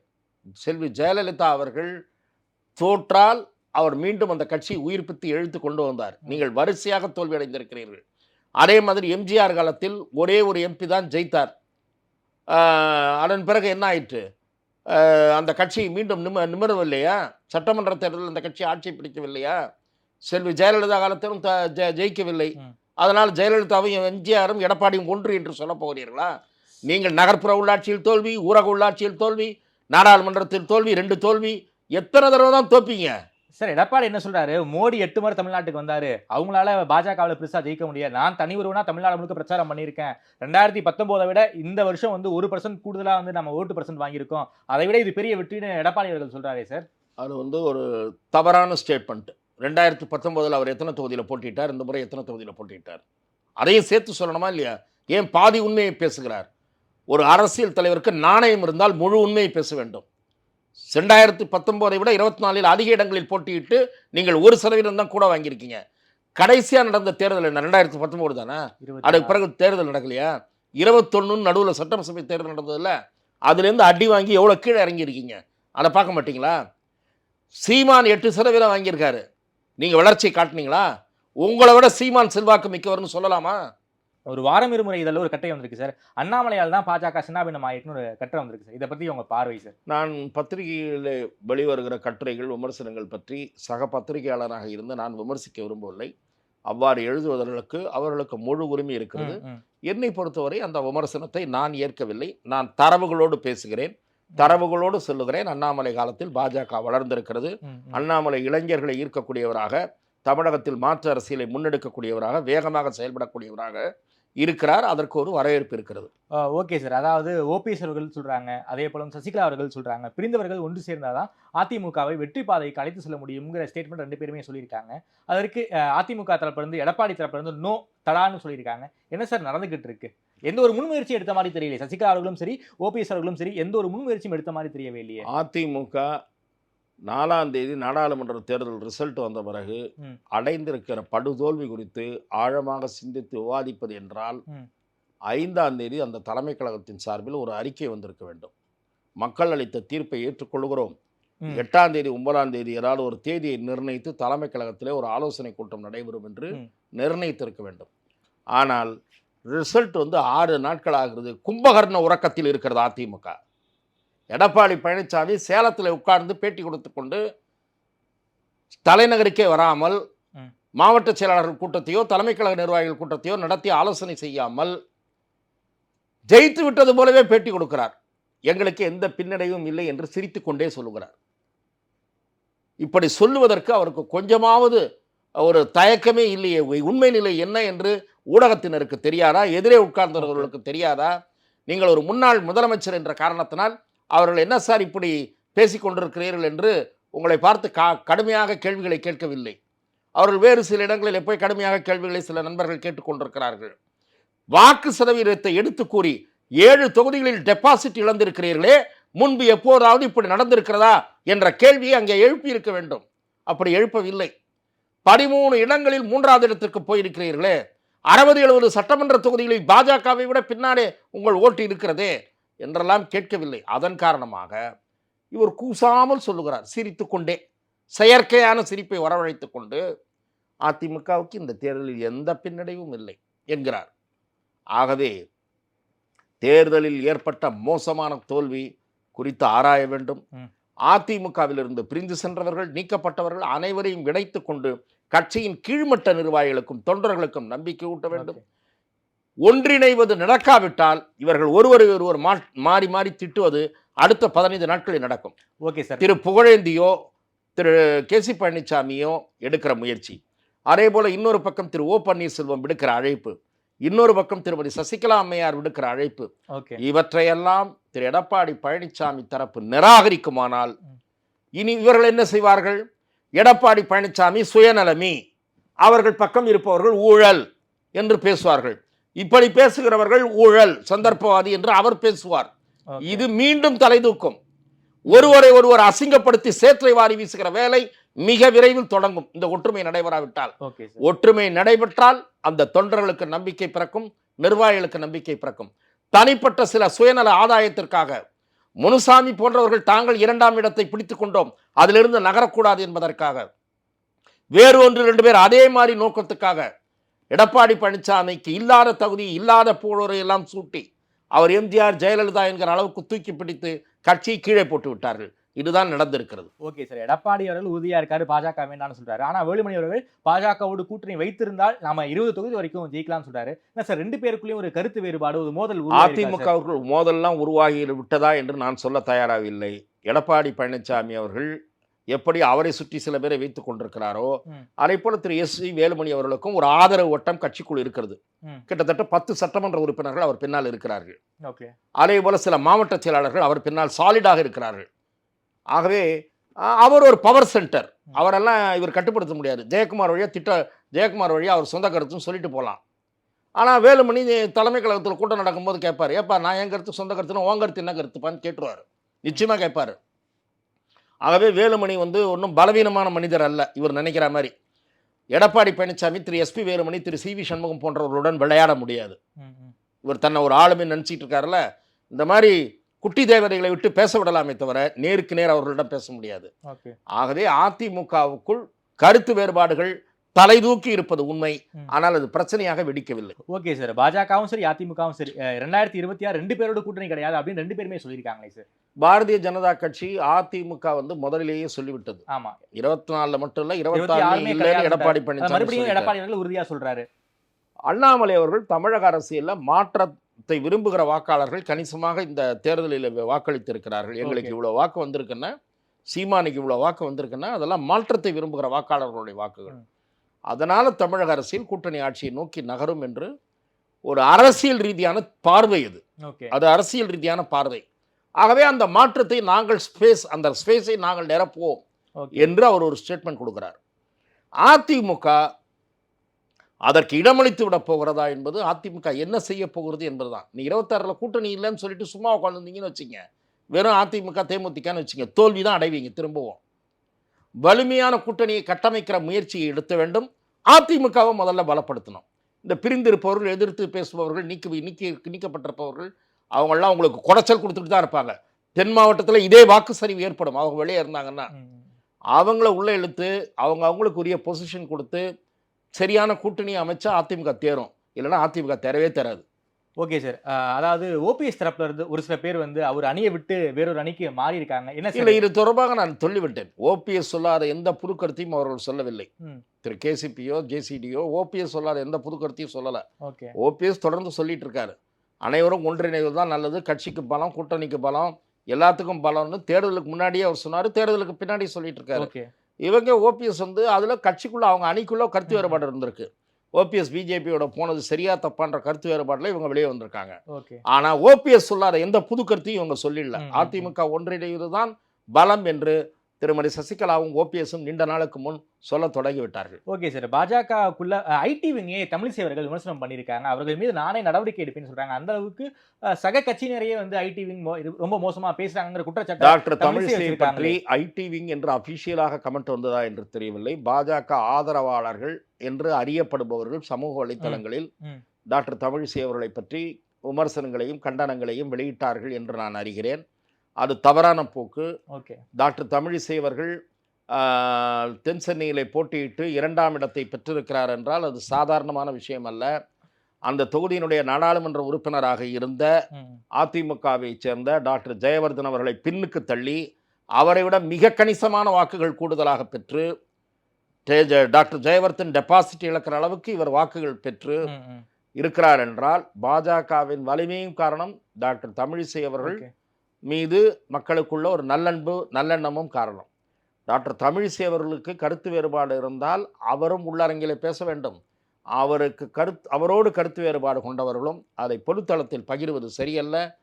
செல்வி ஜெயலலிதா அவர்கள் தோற்றால் அவர் மீண்டும் அந்த கட்சியை உயிர்ப்பித்து எழுத்து கொண்டு வந்தார். நீங்கள் வரிசையாக தோல்வி அடைந்திருக்கிறீர்கள் அதே மாதிரி எம்ஜிஆர் காலத்தில் ஒரே ஒரு எம்பி தான் ஜெயித்தார். அதன் பிறகு என்ன ஆயிற்று? அந்த கட்சி மீண்டும் நிம நிமிரவில்லையா? சட்டமன்ற தேர்தலில் அந்த கட்சி ஆட்சி பிடிக்கவில்லையா? செல்வி ஜெயலலிதா காலத்திலும் த ஜெ- ஜெயிக்கவில்லை. அதனால் ஜெயலலிதாவையும் எம்ஜிஆரும் எடப்பாடியும் ஒன்று என்று சொல்ல போகிறீர்களா? நீங்கள் நகர்ப்புற உள்ளாட்சியில் தோல்வி ஊரக உள்ளாட்சியில் தோல்வி நாடாளுமன்றத்தில் தோல்வி ரெண்டு தோல்வி எத்தனை தடவை தான் தோப்பீங்க? சார் எடப்பாடி என்ன சொல்றாரு? மோடி எட்டு முறை தமிழ்நாட்டுக்கு வந்தாரு. அவங்களால பாஜகவில் பெருசா ஜெயிக்க முடியாது. நான் தனி ஒருவனா தமிழ்நாடு முழுக்க பிரச்சாரம் பண்ணியிருக்கேன். ரெண்டாயிரத்தி பத்தொன்பதை விட இந்த வருஷம் வந்து ஒரு பர்சன்ட் கூடுதலா வந்து நம்ம ஓட்டு பர்சன்ட் வாங்கியிருக்கோம். அதை விட இது பெரிய வெற்றின்னு எடப்பாடி அவர்கள் சொல்றாரே சார். அது வந்து ஒரு தவறான ஸ்டேட்மெண்ட் ரெண்டாயிரத்து பத்தொம்போதில் அவர் எத்தனை தொகுதியில் போட்டிட்டார் இந்த முறை எத்தனை தொகுதியில் போட்டிட்டார் அதையும் சேர்த்து சொல்லணுமா இல்லையா? ஏன் பாதி உண்மையை பேசுகிறார்? ஒரு அரசியல் தலைவருக்கு நாணயம் இருந்தால் முழு உண்மையை பேச வேண்டும். ரெண்டாயிரத்து பத்தொம்போதை விட இருபத்தி நாலில் அதிக இடங்களில் போட்டியிட்டு நீங்கள் ஒரு சதவீதம் தான் கூட வாங்கியிருக்கீங்க. கடைசியாக நடந்த தேர்தல் என்ன? ரெண்டாயிரத்து பத்தொம்போது தானே? அதுக்கு பிறகு தேர்தல் நடக்கலையா? இருபத்தொன்னு நடுவில் சட்டசபை தேர்தல் நடந்ததில்ல அதுலேருந்து அடி வாங்கி எவ்வளோ கீழே இறங்கியிருக்கீங்க? அதை பார்க்க மாட்டீங்களா? சீமான் எட்டு சதவீதம் வாங்கியிருக்காரு. நீங்கள் வளர்ச்சியை காட்டுனீங்களா? உங்களை விட சீமான் செல்வாக்கு மிக்கவர்னு சொல்லலாமா? ஒரு வாரம் இருமுறை இதில் ஒரு கட்டை வந்திருக்கு சார். அண்ணாமலையால் தான் பாஜக சின்னாபின்னம் ஆயிட்டுன்னு ஒரு கட்டை வந்திருக்கு சார். இதை பத்தி உங்க பார்வை சார். நான் பத்திரிகையில் வெளிவருகிற கட்டுரைகள் விமர்சனங்கள் பற்றி சக பத்திரிகையாளராக இருந்து நான் விமர்சிக்க விரும்பவில்லை. அவ்வாறு எழுதுவதற்கு அவர்களுக்கு முழு உரிமை இருக்கிறது. என்னை பொறுத்தவரை அந்த விமர்சனத்தை நான் ஏற்கவில்லை. நான் தரவுகளோடு பேசுகிறேன். தரவுகளோடு சொல்லுகிறேன். அண்ணாமலை காலத்தில் பாஜக வளர்ந்திருக்கிறது. அண்ணாமலை இளைஞர்களை ஈர்க்கக்கூடியவராக தமிழகத்தில் மாற்று அரசியலை முன்னெடுக்கக்கூடியவராக வேகமாக செயல்படக்கூடியவராக இருக்கிறார். அதற்கு ஒரு வரவேற்பு இருக்கிறது. Okay sir. அதாவது ஓபிஎஸ் அவர்கள் சொல்றாங்க அதே போல சசிகலா அவர்கள் சொல்றாங்க பிரிந்தவர்கள் ஒன்று சேர்ந்தாதான் அதிமுகவை வெற்றி பாதைக்கு அழைத்து செல்ல முடியுங்கிற ஸ்டேட்மெண்ட் ரெண்டு பேருமே சொல்லியிருக்காங்க. அதற்கு அதிமுக தரப்புல இருந்து எடப்பாடி தரப்புல இருந்து நோ தடான்னு சொல்லியிருக்காங்க. என்ன சார் நடந்துகிட்டு இருக்கு? எந்த ஒரு முன்முயற்சி எடுத்த மாதிரி தெரியல சசிகலா அவர்களும் சரி ஓபிஎஸ் அவர்களும் சரி எந்த ஒரு முன்முயற்சியும் எடுத்த மாதிரி தெரியவே இல்லையே அதிமுக நாலாம் தேதி நாடாளுமன்ற தேர்தல் ரிசல்ட் வந்த பிறகு. அடைந்திருக்கிற படுதோல்வி குறித்து ஆழமாக சிந்தித்து விவாதிப்பது என்றால். ஐந்தாம் தேதி அந்த தலைமை கழகத்தின் சார்பில் ஒரு அறிக்கை வந்திருக்க வேண்டும் மக்கள் அளித்த தீர்ப்பை ஏற்றுக்கொள்கிறோம். எட்டாம் தேதி ஒன்பதாம் தேதி ஏதாவது ஒரு தேதியை நிர்ணயித்து தலைமை கழகத்திலே ஒரு ஆலோசனை கூட்டம் நடைபெறும் என்று. நிர்ணயித்திருக்க வேண்டும் ஆனால் ரிசல்ட் வந்து ஆறு நாட்கள் ஆகிறது. கும்பகர்ண உறக்கத்தில் இருக்கிறது அதிமுக. எடப்பாடி பழனிசாமி சேலத்தில் உட்கார்ந்து பேட்டி கொடுத்து கொண்டு தலைநகருக்கே வராமல். மாவட்ட செயலாளர்கள் கூட்டத்தையோ தலைமை கழக நிர்வாகிகள் கூட்டத்தையோ நடத்தி ஆலோசனை செய்யாமல் ஜெயித்து விட்டது போலவே பேட்டி கொடுக்கிறார். எங்களுக்கு எந்த பின்னடைவும் இல்லை என்று சிரித்துக் கொண்டே சொல்லுகிறார். இப்படி சொல்லுவதற்கு அவருக்கு கொஞ்சமாவது ஒரு தயக்கமே இல்லையே. உண்மை நிலை என்ன என்று ஊடகத்தினருக்கு தெரியாதா? எதிரே உட்கார்ந்தவர்களுக்கு தெரியாதா? நீங்கள் ஒரு முன்னாள் முதலமைச்சர் என்ற காரணத்தினால் அவர்கள் என்ன சார் இப்படி பேசிக் கொண்டிருக்கிறீர்கள் என்று உங்களை பார்த்து கா கடுமையாக கேள்விகளை கேட்கவில்லை. அவர்கள் வேறு சில இடங்களில் போய் கடுமையாக கேள்விகளை சில நண்பர்கள் கேட்டுக்கொண்டிருக்கிறார்கள். வாக்கு சதவீதத்தை எடுத்து கூறி ஏழு தொகுதிகளில் டெபாசிட் இழந்திருக்கிறீர்களே முன்பு எப்போதாவது இப்படி நடந்திருக்கிறதா என்ற கேள்வியை அங்கே எழுப்பி இருக்க வேண்டும். அப்படி எழுப்பவில்லை. பதிமூணு இடங்களில் மூன்றாவது இடத்திற்கு போயிருக்கிறீர்களே அறுபது எழுபது சட்டமன்ற தொகுதிகளில் பாஜகவை விட பின்னாலே உங்கள் ஓட்டு இருக்கிறதே என்றெல்லாம் கேட்கவில்லை. அதன் காரணமாக இவர் கூசாமல் சொல்லுகிறார். சிரித்துக்கொண்டே செயற்கையான சிரிப்பை வரவழைத்துக் கொண்டு அதிமுகவுக்கு இந்த தேர்தலில் எந்த பின்னடைவும் இல்லை என்கிறார். ஆகவே தேர்தலில் ஏற்பட்ட மோசமான தோல்வி குறித்து ஆராய வேண்டும். அதிமுகவிலிருந்து பிரிந்து சென்றவர்கள் நீக்கப்பட்டவர்கள் அனைவரையும் இணைத்துக் கொண்டு கட்சியின் கீழ்மட்ட நிர்வாகிகளுக்கும் தொண்டர்களுக்கும் நம்பிக்கை ஊட்ட வேண்டும். ஒன்றிணைவது நடக்காவிட்டால் இவர்கள் ஒருவரை ஒருவர் மாறி மாறி திட்டுவது அடுத்த பதினைந்து நாட்களில் நடக்கும். Okay sir. திரு புகழேந்தியோ திரு கே சி பழனிசாமியோ எடுக்கிற முயற்சி. அதே போல இன்னொரு பக்கம் திரு ஓ பன்னீர்செல்வம் விடுக்கிற அழைப்பு. இன்னொரு பக்கம் திருமதி சசிகலா அம்மையார் விடுக்கிற அழைப்பு. இவற்றையெல்லாம் திரு எடப்பாடி பழனிசாமி தரப்பு நிராகரிக்குமானால் இனி இவர்கள் என்ன செய்வார்கள்? எடப்பாடி பழனிசாமி சுயநலமி. அவர்கள் பக்கம் இருப்பவர்கள் ஊழல் என்று பேசுவார்கள். இப்படி பேசுகிறவர்கள் ஊழல் சந்தர்ப்பவாதி என்று அவர் பேசுவார். இது மீண்டும் தலைதூக்கும் ஒருவரை ஒருவர் அசிங்கப்படுத்தி சேற்றை வாரி வீசுகிற வேலை மிக விரைவில் தொடங்கும். இந்த ஒற்றுமை நடைபெறாவிட்டால். ஒற்றுமை நடைபெற்றால் அந்த தொண்டர்களுக்கு நம்பிக்கை பிறக்கும் நிர்வாகிகளுக்கு நம்பிக்கை பிறக்கும். தனிப்பட்ட சில சுயநல ஆதாயத்திற்காக முனுசாமி போன்றவர்கள் தாங்கள் இரண்டாம் இடத்தை பிடித்து கொண்டோம். அதிலிருந்து நகரக்கூடாது என்பதற்காக. வேறு ஒன்று ரெண்டு பேர் அதே மாதிரி நோக்கத்துக்காக. எடப்பாடி பழனிசாமிக்கு இல்லாத தகுதி இல்லாத புகழரை எல்லாம் சூட்டி அவர் எம்ஜிஆர் ஜெயலலிதா என்கிற அளவுக்கு தூக்கி பிடித்து கட்சியை கீழே போட்டு விட்டார்கள். இதுதான் நடந்திருக்கிறது. ஓகே சார் எடப்பாடி அவர்கள் உறுதியா இருக்காரு பாஜக வேண்டாம்னு சொல்றாரு. ஆனா வேலுமணி அவர்கள் பாஜகவோடு கூட்டணி வைத்திருந்தால் நாம இருபது தொகுதி வரைக்கும் ஜெயிக்கலாம்னு சொல்றாரு. என்ன சார் ரெண்டு பேருக்குள்ளேயும் ஒரு கருத்து வேறுபாடு ஒரு மோதல்? அதிமுகவுக்குள் மோதல்லாம் உருவாகி விட்டதா என்று நான் சொல்ல தயாராகவில்லை. எடப்பாடி பழனிசாமி அவர்கள் எப்படி அவரை சுற்றி சில பேரை வைத்துக் கொண்டிருக்கிறாரோ. அதே போல திரு எஸ் வி வேலுமணி அவர்களுக்கும் ஒரு ஆதரவு வட்டம் கட்சிக்குள் இருக்கிறது. கிட்டத்தட்ட பத்து சட்டமன்ற உறுப்பினர்கள் அவர் பின்னால் இருக்கிறார்கள். ஓகே அதே போல சில மாவட்ட செயலாளர்கள் அவர் பின்னால் சாலிடாக இருக்கிறார்கள். ஆகவே அவர் ஒரு பவர் சென்டர். அவரெல்லாம் இவர் கட்டுப்படுத்த முடியாது. ஜெயக்குமார் வழியா திட்ட ஜெயக்குமார் வழியா அவர் சொந்த கருத்துன்னு சொல்லிட்டு போகலாம் ஆனால் வேலுமணி தலைமை கழகத்தில் கூட்டம் நடக்கும்போது கேட்பார் ஏப்பா நான் என் கருத்து சொந்த கருத்துன்னு உன் கருத்து என்ன கருத்துப்பான்னு கேட்டுருவார். நிச்சயமாக கேட்பார் ஆகவே வேலுமணி வந்து ஒன்றும் பலவீனமான மனிதர் அல்ல இவர் நினைக்கிற மாதிரி. எடப்பாடி பழனிசாமி திரு எஸ்பி வேலுமணி திரு சி வி சண்முகம் போன்றவர்களுடன் விளையாட முடியாது. இவர் தன்னை ஒரு ஆளுமை நினச்சிட்டு இருக்காருல்ல. இந்த மாதிரி குட்டி தேவதைகளை விட்டு பேச விடலாமே தவிர நேருக்கு நேர் அவர்களிடம் பேச முடியாது. ஆகவே அதிமுகவுக்குள் கருத்து வேறுபாடுகள் தலை தூக்கி இருப்பது உண்மை. ஆனால் அது பிரச்சனையாக வெடிக்கவில்லை. Okay sir. பாஜகவும் சரி அதிமுகவும் சரி. ரெண்டாயிரத்தி இருபத்தி ஆறு ரெண்டு பேரோட கூட்டணி கிடையாது அப்படின்னு ரெண்டு பேருமே சொல்லியிருக்காங்களே சார். பாரதிய ஜனதா கட்சி அதிமுக வந்து முதலிலேயே சொல்லிவிட்டது. ஆமா. இருபத்தி நாலுல மட்டும் இல்ல இருபத்தி கிடையாது. எடப்பாடி பழனிசாமி. எடப்பாடி உறுதியா சொல்றாரு. அண்ணாமலை அவர்கள் தமிழக அரசியல்ல மாற்றத்தை விரும்புகிற வாக்காளர்கள் கணிசமாக இந்த தேர்தலில் வாக்களித்திருக்கிறார்கள். எங்களுக்கு. இவ்வளவு வாக்கு வந்திருக்குன்னா சீமானுக்கு இவ்வளவு வாக்கு வந்திருக்குன்னா அதெல்லாம் மாற்றத்தை விரும்புகிற வாக்காளர்களுடைய வாக்குகள். அதனால தமிழக அரசியல் கூட்டணி ஆட்சியை நோக்கி நகரும் என்று ஒரு அரசியல் ரீதியான பார்வை இது அது அரசியல் ரீதியான பார்வை. ஆகவே அந்த மாற்றத்தை நாங்கள் ஸ்பேஸ் அந்த ஸ்பேஸை நாங்கள் நிரப்புவோம் என்று அவர் ஒரு ஸ்டேட்மெண்ட் கொடுக்கிறார். அதிமுக அதற்கு இடமளித்து விட போகிறதா என்பது அதிமுக என்ன செய்ய போகிறது என்பதுதான். நீ இருபத்தாறில் கூட்டணி இல்லைன்னு சொல்லிட்டு சும்மா உட்காந்துருந்தீங்கன்னு வச்சுங்க வெறும் அதிமுக தேமுதிகன்னு வச்சுங்க தோல்வி தான் அடைவீங்க திரும்பவும். வலிமையான கூட்டணியை கட்டமைக்கிற முயற்சியை எடுத்த வேண்டும். அதிமுகவை முதல்ல பலப்படுத்தணும். இந்த பிரிந்திருப்பவர்கள் எதிர்த்து பேசுபவர்கள் நீக்கி நீக்கி நீக்கப்பட்டிருப்பவர்கள் அவங்கெல்லாம் உங்களுக்கு குடைச்சல் கொடுத்துட்டு தான் இருப்பாங்க. தென் மாவட்டத்தில் இதே வாக்கு சரிவு ஏற்படும். அவங்க வெளியே இருந்தாங்கன்னா. அவங்கள உள்ள இழுத்து அவங்க அவங்களுக்கு உரிய பொசிஷன் கொடுத்து சரியான கூட்டணி அமைச்சா அதிமுக தேரும். இல்லைன்னா அதிமுக தரவே தராது. Okay sir. அதாவது ஓபிஎஸ் தரப்புல இருந்து ஒரு சில பேர் வந்து அவர் அணியை விட்டு வேறொரு அணிக்கு மாறி இருக்காங்க என்ன இல்லை இது தொடர்பாக நான் சொல்லிவிட்டேன். ஓபிஎஸ் சொல்லாத எந்த புது கருத்தையும் அவர்கள் சொல்லவில்லை. திரு கேசிபியோ ஜேசிடியோ ஓபிஎஸ் சொல்லாத எந்த புது கருத்தையும் சொல்லலை. ஓகே. ஓபிஎஸ் தொடர்ந்து சொல்லிட்டு இருக்காரு. அனைவரும் ஒன்றிணைவது தான் நல்லது. கட்சிக்கு பலம் கூட்டணிக்கு பலம் எல்லாத்துக்கும் பலம்னு தேர்தலுக்கு முன்னாடியே அவர் சொன்னார். தேர்தலுக்கு பின்னாடி சொல்லிட்டு இருக்காரு. இவங்க ஓபிஎஸ் வந்து அதில் கட்சிக்குள்ள அவங்க அணிக்குள்ள கருத்து வேறுபாடு இருந்திருக்கு. ஓபிஎஸ் பிஜேபியோட போனது சரியா தப்பான்ற கருத்து வேறுபாட்டில் இவங்க வெளியே வந்திருக்காங்க. ஓகே. ஆனா ஓபிஎஸ் சொல்லாத எந்த புது கருத்தையும் இவங்க சொல்லிடல. அதிமுக ஒன்றிணைவது தான் பலம் என்று திருமதி சசிகலாவும் ஓபிஎஸும் நீண்ட நாளுக்கு முன் சொல்ல தொடங்கி விட்டார்கள் ஓகே சார். பாஜகக்குள்ள ஐடி விங்கே தமிழிசை அவர்கள் விமர்சனம் பண்ணியிருக்காங்க. அவர்கள் மீது நானே நடவடிக்கை எடுப்பேன்னு சொல்றாங்க. அந்த அளவுக்கு சக கட்சியினரையே வந்து ஐடி விங் ரொம்ப மோசமா பேசுறாங்கிற குற்றச்சாட்டு டாக்டர் தமிழிசை. பற்றி ஐடி விங் என்று அபிஷியலாக கமெண்ட் வந்ததா என்று தெரியவில்லை. பாஜக ஆதரவாளர்கள் என்று அறியப்படுபவர்கள் சமூக வலைத்தளங்களில். டாக்டர் தமிழிசை அவர்களை பற்றி விமர்சனங்களையும் கண்டனங்களையும் வெளியிட்டார்கள் என்று நான் அறிகிறேன். அது தவறான போக்கு ஓகே டாக்டர் தமிழிசை அவர்கள் ஆஹ், தென் சென்னையிலே போட்டியிட்டு இரண்டாம் இடத்தை பெற்றிருக்கிறார் என்றால் அது சாதாரணமான விஷயம் அல்ல அந்த தொகுதியினுடைய நாடாளுமன்ற உறுப்பினராக இருந்த ம். அதிமுகவை சேர்ந்த டாக்டர் ஜெயவர்தன் அவர்களை பின்னுக்கு தள்ளி அவரை விட மிக கணிசமான வாக்குகள் கூடுதலாக பெற்று டாக்டர் ஜெயவர்தன் டெபாசிட் இழக்கிற அளவுக்கு இவர் வாக்குகள் பெற்று. இருக்கிறார் என்றால் பாஜகவின் வலிமையும் காரணம் டாக்டர் தமிழிசை அவர்கள். மீது மக்களுக்குள்ள ஒரு நல்லன்பு நல்லெண்ணமும் காரணம். டாக்டர் தமிழிசை அவர்களுக்கு கருத்து வேறுபாடு இருந்தால் அவரும் உள்ளரங்கிலே பேச வேண்டும். அவருக்கு கருத்து அவரோடு கருத்து வேறுபாடு கொண்டவர்களும் அதை பொதுத்தளத்தில் பகிர்வது சரியல்ல.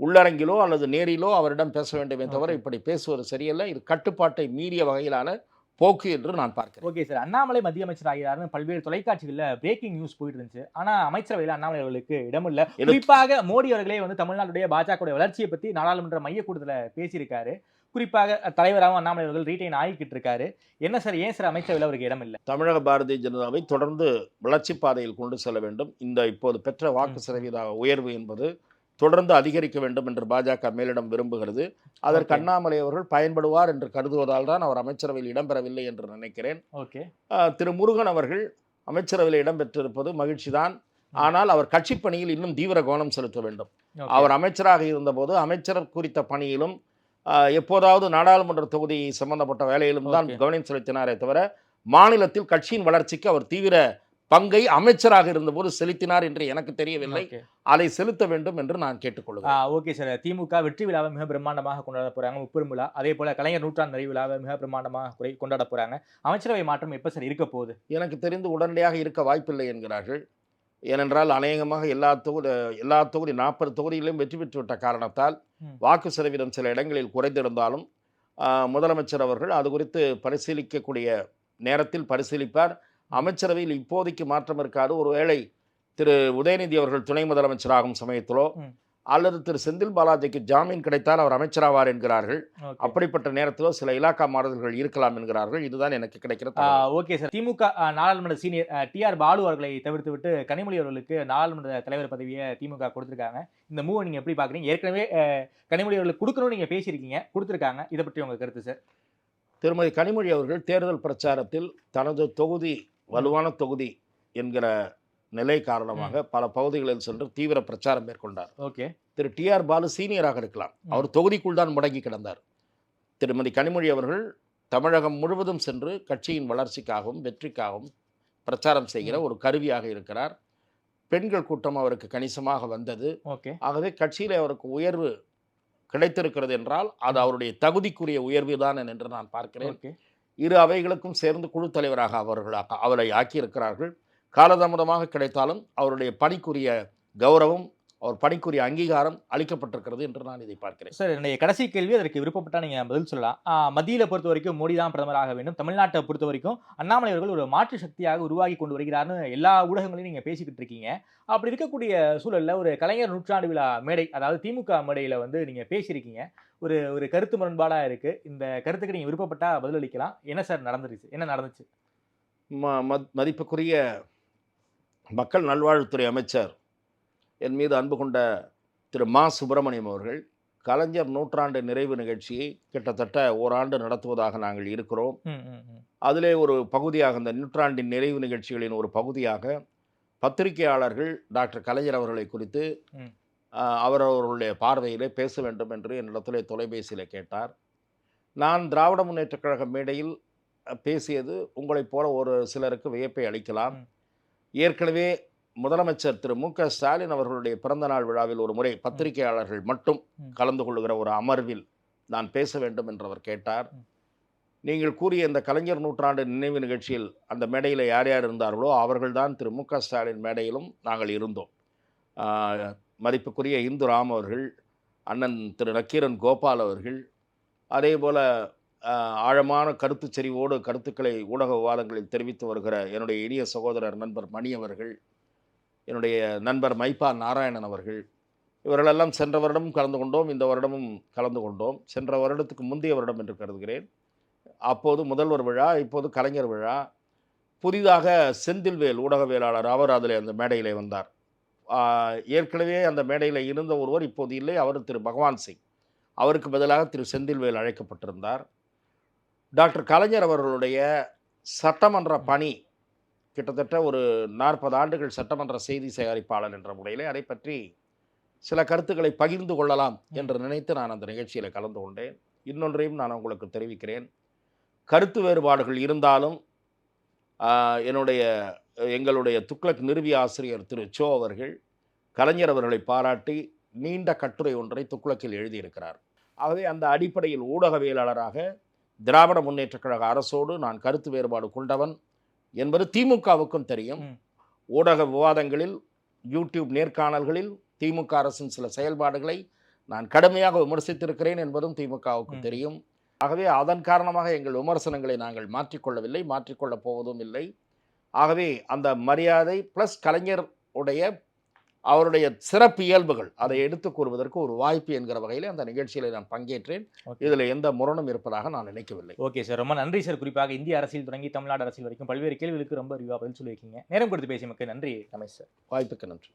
உள்ளரங்கிலோ அல்லது நேரிலோ அவரிடம் பேச வேண்டுமே தவிர. இப்படி பேசுவது சரியல்ல. இது கட்டுப்பாட்டை மீறிய வகையிலான போக்கு என்று நான் பார்க்கிறேன். Okay sir. அண்ணாமலை மத்திய அமைச்சர் ஆகிறாருன்னு பல்வேறு தொலைக்காட்சிகள்ல பிரேக்கிங் நியூஸ் போயிட்டு இருந்துச்சு ஆனா அமைச்சரவையில் அண்ணாமலை அவர்களுக்கு இடமில்ல. குறிப்பாக மோடி அவர்களே வந்து தமிழ்நாட்டுடைய பாஜக வளர்ச்சியை பத்தி நாடாளுமன்ற மைய கூட்டத்துல பேசியிருக்காரு. குறிப்பாக தலைவராகவும் அண்ணாமலை அவர்கள் ரீட்டைன் ஆகிக்கிட்டு இருக்காரு என்ன சார்? ஏன் சார் அமைச்சரவையில் அவருக்கு இடம் இல்ல தமிழக பாரதிய ஜனதாவை தொடர்ந்து வளர்ச்சி பாதையில் கொண்டு செல்ல வேண்டும். இந்த இப்போது பெற்ற வாக்கு. சதவீத உயர்வு என்பது தொடர்ந்து அதிகரிக்க வேண்டும் என்று பாஜக மேலிடம் விரும்புகிறது அதற்கு. அண்ணாமலை அவர்கள் பயன்படுவார் என்று கருதுவதால் தான் அவர் அமைச்சரவையில் இடம்பெறவில்லை என்று நினைக்கிறேன் ஓகே திரு முருகன் அவர்கள் அமைச்சரவையில் இடம்பெற்றிருப்பது மகிழ்ச்சிதான் ஆனால் அவர் கட்சிப் பணியில் இன்னும் தீவிர கவனம் செலுத்த வேண்டும். அவர் அமைச்சராக இருந்தபோது அமைச்சர் குறித்த பணியிலும் எப்போதாவது நாடாளுமன்ற தொகுதி சம்பந்தப்பட்ட வேலையிலும் தான். கவனம் செலுத்தினாரே தவிர மாநிலத்தில் கட்சியின் வளர்ச்சிக்கு அவர் தீவிர பங்கை அமைச்சராக இருந்தபோது செலுத்தினார் என்று எனக்கு தெரியவில்லை. அதை செலுத்த வேண்டும் என்று நான் கேட்டுக்கொள்கிறேன். Okay sir. திமுக வெற்றி விழாவை மிக பிரம்மாண்டமாக கொண்டாட போறாங்க. முப்பெரும் விழா. அதே போல கலைஞர் நூற்றாண்டு நிறைவு விழாவை மிக பிரம்மாண்டமாக குறை- கொண்டாட போறாங்க. அமைச்சரவை மாற்றம் எப்ப சார் இருக்க போகுது? எனக்கு தெரிந்து உடனடியாக இருக்க வாய்ப்பில்லை என்கிறார்கள். ஏனென்றால் அநேகமாக எல்லா தொகுதி எல்லா தொகுதி நாற்பது தொகுதிகளிலும் வெற்றி பெற்றுவிட்ட காரணத்தால். வாக்கு சதவீதம் சில இடங்களில் குறைந்திருந்தாலும் முதலமைச்சர் அவர்கள் அது குறித்து பரிசீலிக்கக்கூடிய நேரத்தில் பரிசீலிப்பார். அமைச்சரவையில் இப்போதைக்கு மாற்றம் இருக்காது. ஒருவேளை திரு உதயநிதி அவர்கள் துணை முதலமைச்சராகும் சமயத்திலோ. அல்லது திரு செந்தில் பாலாஜிக்கு ஜாமீன் கிடைத்தால் அவர் அமைச்சராவார் என்கிறார்கள். அப்படிப்பட்ட நேரத்திலோ சில இலாக்கா மாறுதல்கள் இருக்கலாம் என்கிறார்கள். இதுதான் எனக்கு கிடைக்கிற ஆ, தகவல். Okay sir. திமுக நாடாளுமன்ற சீனியர் டி ஆர் பாலு அவர்களை தவிர்த்து விட்டு கனிமொழி அவர்களுக்கு நாடாளுமன்ற தலைவர் பதவியை திமுக கொடுத்திருக்காங்க. இந்த மூவை நீங்க எப்படி பாக்குறீங்க? ஏற்கனவே கனிமொழி அவர்களுக்கு கொடுக்கணும்னு நீங்க பேசியிருக்கீங்க. கொடுத்திருக்காங்க. இதை பற்றி உங்க கருத்து சார். திருமதி கனிமொழி அவர்கள் தேர்தல் பிரச்சாரத்தில் தனது தொகுதி வலுவான தொகுதி என்கிற நிலை காரணமாக பல பகுதிகளில் சென்று தீவிர பிரச்சாரம் மேற்கொண்டார். ஓகே. திரு டி ஆர் பாலு சீனியராக இருக்கலாம். அவர் தொகுதிக்குள் தான் முடங்கி கிடந்தார். திருமதி கனிமொழி அவர்கள் தமிழகம் முழுவதும் சென்று கட்சியின் வளர்ச்சிக்காகவும் வெற்றிக்காகவும் பிரச்சாரம் செய்கிற ஒரு கருவியாக இருக்கிறார். பெண்கள் கூட்டம் அவருக்கு கணிசமாக வந்தது. ஓகே. ஆகவே கட்சியில் அவருக்கு உயர்வு கிடைத்திருக்கிறது என்றால் அது அவருடைய தகுதிக்குரிய உயர்வு தான் என்று நான் பார்க்கிறேன். இரு அவைகளுக்கும் சேர்ந்து குழு தலைவராக அவர்களாக அவரை ஆக்கியிருக்கிறார்கள். காலதாமதமாக கிடைத்தாலும் அவருடைய பணிக்குரிய கௌரவம் அவர் பணிக்குரிய அங்கீகாரம் அளிக்கப்பட்டிருக்கிறது என்று நான் இதை பார்க்கிறேன். சார் என்னுடைய கடைசி கேள்வி அதற்கு விருப்பப்பட்டா நீங்க பதில் சொல்லலாம். மத்தியில பொறுத்த வரைக்கும் மோடி தான் பிரதமராக வேண்டும். தமிழ்நாட்டை பொறுத்த வரைக்கும் அண்ணாமலை அவர்கள் ஒரு மாற்று சக்தியாக உருவாகி கொண்டு வருகிறார்னு எல்லா ஊடகங்களையும் நீங்க பேசிக்கிட்டு இருக்கீங்க. அப்படி இருக்கக்கூடிய சூழல்ல ஒரு கலைஞர் நூற்றாண்டு விழா மேடை அதாவது திமுக மேடையில வந்து நீங்க பேசியிருக்கீங்க. ஒரு ஒரு கருத்து முரண்பாடா இருக்கு. இந்த கருத்துக்கு நீங்க விருப்பப்பட்டா பதிலளிக்கலாம் என்ன சார் நடந்துருச்சு? என்ன நடந்துச்சு? ம- மத்- மதிப்புக்குரிய மக்கள் நல்வாழ்வுத்துறை அமைச்சர் என் மீது அன்பு கொண்ட திரு மா சுப்பிரமணியம் அவர்கள் கலைஞர் நூற்றாண்டு நிறைவு நிகழ்ச்சியை கிட்டத்தட்ட ஓராண்டு நடத்துவதாக நாங்கள் இருக்கிறோம். அதிலே ஒரு பகுதியாக இந்த நூற்றாண்டின் நிறைவு நிகழ்ச்சிகளின் ஒரு பகுதியாக பத்திரிகையாளர்கள் டாக்டர் கலைஞர் அவர்களை குறித்து ம். ஆஹ், அவர் அவர்களுடைய பார்வையிலே பேச வேண்டும் என்று என்னிடத்திலே தொலைபேசியில் கேட்டார் நான் திராவிட முன்னேற்றக் கழக மேடையில் பேசியது உங்களைப் போல ஒரு சிலருக்கு வியப்பை அளிக்கலாம். ஏற்கனவே முதலமைச்சர் திரு மு க ஸ்டாலின் அவர்களுடைய பிறந்தநாள் விழாவில் ஒரு முறை பத்திரிகையாளர்கள் மட்டும். கலந்து கொள்ளுகிற ஒரு அமர்வில் நான் பேச வேண்டும் என்று அவர் கேட்டார். நீங்கள் கூறிய இந்த கலைஞர் நூற்றாண்டு நினைவு நிகழ்ச்சியில் அந்த மேடையில் யார் யார் இருந்தார்களோ அவர்கள்தான் திரு மு க ஸ்டாலின் மேடையிலும் நாங்கள் இருந்தோம் மதிப்புக்குரிய இந்து ராம் அவர்கள் அண்ணன் திரு நக்கீரன் கோபால் அவர்கள் அதே போல் ஆழமான கருத்து செறிவோடு கருத்துக்களை ஊடக விவாதங்களில் தெரிவித்து வருகிற என்னுடைய இனிய சகோதரர் நண்பர் மணி அவர்கள் என்னுடைய நண்பர் மைப்பா நாராயணன் அவர்கள். இவர்களெல்லாம் சென்ற வருடமும் கலந்து கொண்டோம். இந்த வருடமும் கலந்து கொண்டோம். சென்ற வருடத்துக்கு முந்தைய வருடம் என்று கருதுகிறேன். அப்போது முதல்வர் விழா இப்போது கலைஞர் விழா. புதிதாக செந்தில்வேல் ஊடகவியலாளர் அவர் அதில் அந்த மேடையிலே வந்தார். ஏற்கனவே அந்த மேடையில் இருந்த ஒருவர் இப்போது இல்லை. அவர் திரு பகவான் சிங். அவருக்கு பதிலாக திரு செந்தில்வேல் அழைக்கப்பட்டிருந்தார். டாக்டர் கலைஞர் அவர்களுடைய சட்டமன்ற பணி கிட்டத்தட்ட ஒரு நாற்பது ஆண்டுகள் சட்டமன்ற செய்தி சேகரிப்பாளர் என்ற முறையிலே அதை பற்றி சில கருத்துக்களை பகிர்ந்து கொள்ளலாம் என்று நினைத்து நான் அந்த நிகழ்ச்சியில் கலந்து கொண்டேன். இன்னொன்றையும் நான் உங்களுக்கு தெரிவிக்கிறேன். கருத்து வேறுபாடுகள் இருந்தாலும் என்னுடைய எங்களுடைய துக்ளக் நிறுவி ஆசிரியர் திரு சோ அவர்கள் கலைஞர் அவர்களை பாராட்டி நீண்ட கட்டுரை ஒன்றை துக்ளக்கில் எழுதியிருக்கிறார். ஆகவே அந்த அடிப்படையில் ஊடகவியலாளராக திராவிட முன்னேற்றக் கழக அரசோடு நான் கருத்து வேறுபாடு கொண்டவன். என்பது திமுகவுக்கும் தெரியும். ஊடக விவாதங்களில் யூடியூப் நேர்காணல்களில் திமுக அரசின் சில செயல்பாடுகளை நான் கடுமையாக விமர்சித்திருக்கிறேன் என்பதும் திமுகவுக்கு ம். தெரியும் ஆகவே அதன் காரணமாக எங்கள் விமர்சனங்களை நாங்கள் மாற்றிக்கொள்ளவில்லை மாற்றிக்கொள்ளப் போவதும் இல்லை ஆகவே அந்த மரியாதை ப்ளஸ் கலைஞர் உடைய அவருடைய சிறப்பு இயல்புகள். அதை எடுத்து கூறுவதற்கு ஒரு வாய்ப்பு என்கிற வகையில் அந்த நிகழ்ச்சியில் நான் பங்கேற்றேன். இதில் எந்த முரணும் இருப்பதாக நான் நினைக்கவில்லை. Okay sir. ரொம்ப நன்றி சார். குறிப்பாக இந்திய அரசியல் தொடங்கி தமிழ்நாடு அரசியல் வரைக்கும் பல்வேறு கேள்விகளுக்கு ரொம்ப விரிவாக பதில் சொல்லியிருக்கீங்க. நேரம் கொடுத்து பேசிய மக்கள் நன்றி ரமேஷ் சார். வாய்ப்புக்கு நன்றி.